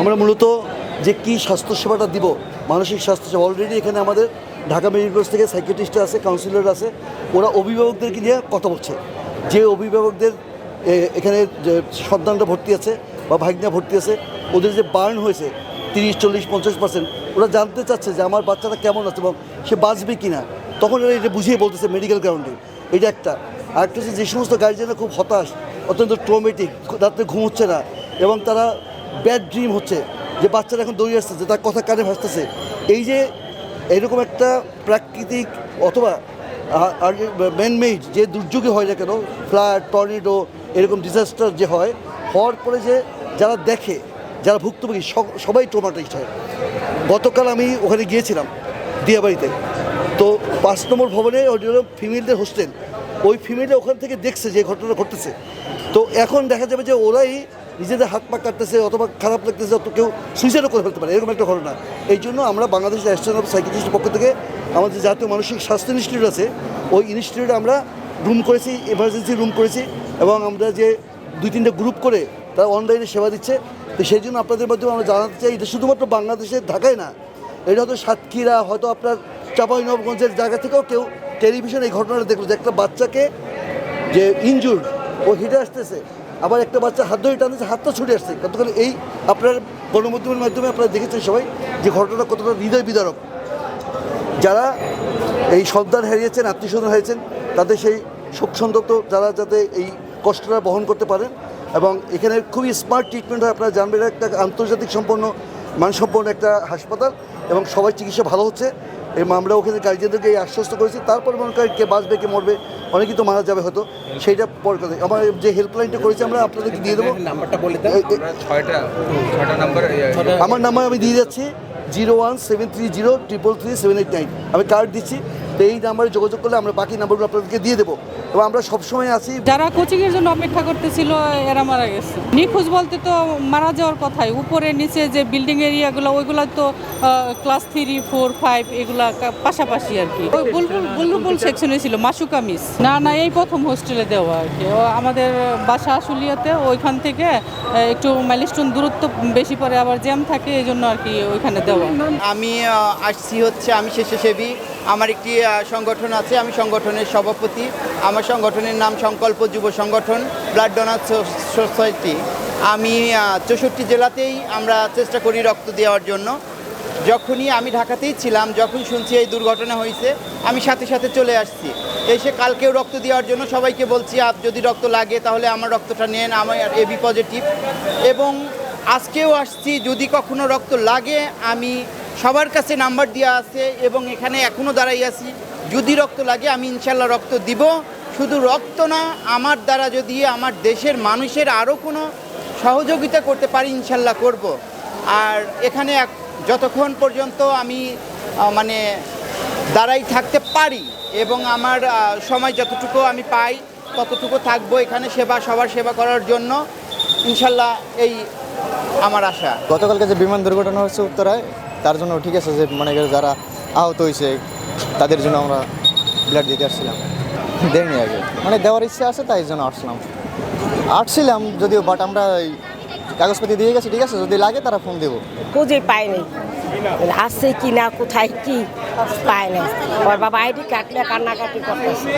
আমরা মূলত যে কি স্বাস্থ্যসেবাটা দিব, মানসিক স্বাস্থ্যসেবা অলরেডি এখানে আমাদের ঢাকা মেডিকেল কলেজ থেকে সাইকেট্রিস্ট আছে কাউন্সিলর আছে, ওরা অভিভাবকদেরকে নিয়ে কথা বলছে। যে অভিভাবকদের এখানে সন্তানটা ভর্তি আছে বা ভাগনা ভর্তি আছে, ওদের যে বার্ন হয়েছে, তিরিশ, চল্লিশ, পঞ্চাশ পার্সেন্ট ওরা জানতে চাচ্ছে যে আমার বাচ্চাটা কেমন আছে এবং সে বাঁচবে কি না তখন এরা এটা বুঝিয়ে বলতেছে মেডিকেল গ্রাউন্ডে এটা একটা। আরেকটা হচ্ছে যে সমস্ত গার্জেনরা খুব হতাশ, অত্যন্ত ট্রমেটিক রাত্রে ঘুম হচ্ছে না এবং তারা ব্যাড ড্রিম হচ্ছে, যে বাচ্চারা এখন দৌড়ে আসতেছে তার কথা কানে ভাসতেছে। এই যে এরকম একটা প্রাকৃতিক অথবা ম্যানমেড যে দুর্যোগে হয় না কেন ফ্লাড টর্নেডো এরকম ডিজাস্টার যে হয়, হওয়ার পরে যে যারা দেখে, যারা ভুক্তভোগী সবাই ট্রমাটাইজড হয়। গতকাল আমি ওখানে গিয়েছিলাম, দিয়াবাড়িতে। তো পাঁচ নম্বর ভবনে ওই ফিমেলদের হোস্টেল ওই ফিমেলরা ওখান থেকে দেখছে যে ঘটনা ঘটতেছে। তো এখন দেখা যাবে যে ওরাই নিজেদের হাত পা কাটতেছে অথবা খারাপ লাগতেছে, অত কেউ সুইসাইডও করে ফেলতে পারে, এরকম একটা ঘটনা। এই জন্য আমরা বাংলাদেশ অ্যাসোসিয়েশন অফ সাইকিট্রিস্টের পক্ষ থেকে আমাদের জাতীয় মানসিক স্বাস্থ্য ইনস্টিটিউট আছে, ওই ইনস্টিটিউটে আমরা রুম করেছি এমার্জেন্সি রুম করেছি এবং আমরা যে দুই তিনটে গ্রুপ করে তারা অনলাইনে সেবা দিচ্ছে। তো সেই জন্য আপনাদের মাধ্যমে আমরা জানাতে চাই, এটা শুধুমাত্র বাংলাদেশের ঢাকায় না, এটা হয়তো সাতক্ষীরা, হয়তো আপনার চাঁপাইনবগঞ্জের জায়গা থেকেও কেউ টেলিভিশনে এই ঘটনাটা দেখল যে একটা বাচ্চাকে যে ইনজুর ও হিটে আসতেছে। আবার একটা বাচ্চা হাত ধরে টানতেছে হাতটা ছুটে আসছে। গতকাল এই আপনার গণমাধ্যমের মাধ্যমে আপনারা দেখেছেন সবাই যে ঘটনাটা কতটা হৃদয় বিদারক। যারা এই সন্তান হারিয়েছেন আত্মীয় স্বজন হারিয়েছেন, তাদের সেই শোক সন্তপ্ত যারা যাতে এই কষ্টটা বহন করতে পারেন এবং এখানে খুবই স্মার্ট ট্রিটমেন্ট হয়, আপনারা জানবেন একটা আন্তর্জাতিক সম্পন্ন, মানসম্পন্ন একটা হাসপাতাল এবং সবাই চিকিৎসা ভালো হচ্ছে। এবং আমরা ওখানে গার্জিয়ানদেরকে আশ্বস্ত করেছি তারপর মনে করেন কে বাঁচবে কে মরবে অনেকেই তো মারা যাবে হয়তো সেইটা পর কথা। আমার যে হেল্পলাইনটা করেছি আমরা আপনাদেরকে দিয়ে দেবো। নাম্বারটা বলে ছয়টা ছয়টা নাম্বার আমার নাম্বার আমি দিয়ে যাচ্ছি zero one seven three zero triple three seven eight nine. আমি কার্ড দিচ্ছি। তো এই নাম্বারে যোগাযোগ করলে আমরা বাকি নাম্বারগুলো আপনাদেরকে দিয়ে দেবো। এবং আমরা সবসময় আছি। যারা কোচিং এর জন্য অপেক্ষা করতেছিল এরা মারা গেছে। নিখোঁজ বলতে তো মারা যাওয়ার কথাই। উপরে নিচে যে বিল্ডিং এরিয়াগুলো ওইগুলো তো ক্লাস থ্রি ফোর ফাইভ এগুলা কা- পাশাপাশি আর কি। ওই বুলবুল বুলবুল সেকশনে ছিল মাসুকা মিস না না এই প্রথম হোস্টেলে দেওয়া আর কি। আমাদের বাসা আশুলিয়াতে ওইখান থেকে একটু মাইলস্টোন দূরত্ব বেশি পড়ে আবার জ্যাম থাকে এই জন্য আর কি ওইখানে দেওয়া। আমি আসছি হচ্ছে আমি স্বেচ্ছাসেবী। আমার একটি সংগঠন আছে, আমি সংগঠনের সভাপতি। আমার সংগঠনের নাম সংকল্প যুব সংগঠন ব্লাড ডোনার সোসাইটি আমি চৌষট্টি জেলাতেই আমরা চেষ্টা করি রক্ত দেওয়ার জন্য। যখনই আমি ঢাকাতেই ছিলাম, যখন শুনছি এই দুর্ঘটনা হয়েছে, আমি সাথে সাথে চলে আসছি। এসে কালকেও রক্ত দেওয়ার জন্য সবাইকে বলছি, আপ যদি রক্ত লাগে, তাহলে আমার রক্তটা নেন, আমার এবি পজিটিভ এবং আজকেও আসছি, যদি কখনো রক্ত লাগে, আমি সবার কাছে নাম্বার দেওয়া আছে এবং এখানে এখনও দাঁড়াই আছি। যদি রক্ত লাগে, আমি ইনশাল্লাহ রক্ত দিব। শুধু রক্ত না, আমার দ্বারা যদি আমার দেশের মানুষের আরও কোনো সহযোগিতা করতে পারি, ইনশাল্লাহ করব। আর এখানে যতক্ষণ পর্যন্ত আমি মানে দাঁড়াই থাকতে পারি এবং আমার সময় যতটুকু আমি পাই, ততটুকু থাকব এখানে সেবা, সবার সেবা করার জন্য। ইনশাল্লাহ এই আমার আশা। গতকালকে যে বিমান দুর্ঘটনা হচ্ছে উত্তরায় তার জন্য ঠিক আছে যে মনে যারা আহত হয়েছে, তাদের জন্য আমরা ব্লাড দিতে আসছিলাম। দেয়নি আগে। মানে দেওয়ার ইচ্ছা আছে, তাই জন্য আসলাম। আসছিলাম যদিও বাট আমরা কাগজপাতি দিয়ে গেছি, ঠিক আছে? যদি লাগে তারা ফোন দেবো। খুঁজে পাইনি আসছে কি না, কোথায় কি, পায় না বাবা আইডি কাটলে কান্নাকাটি করতেছে।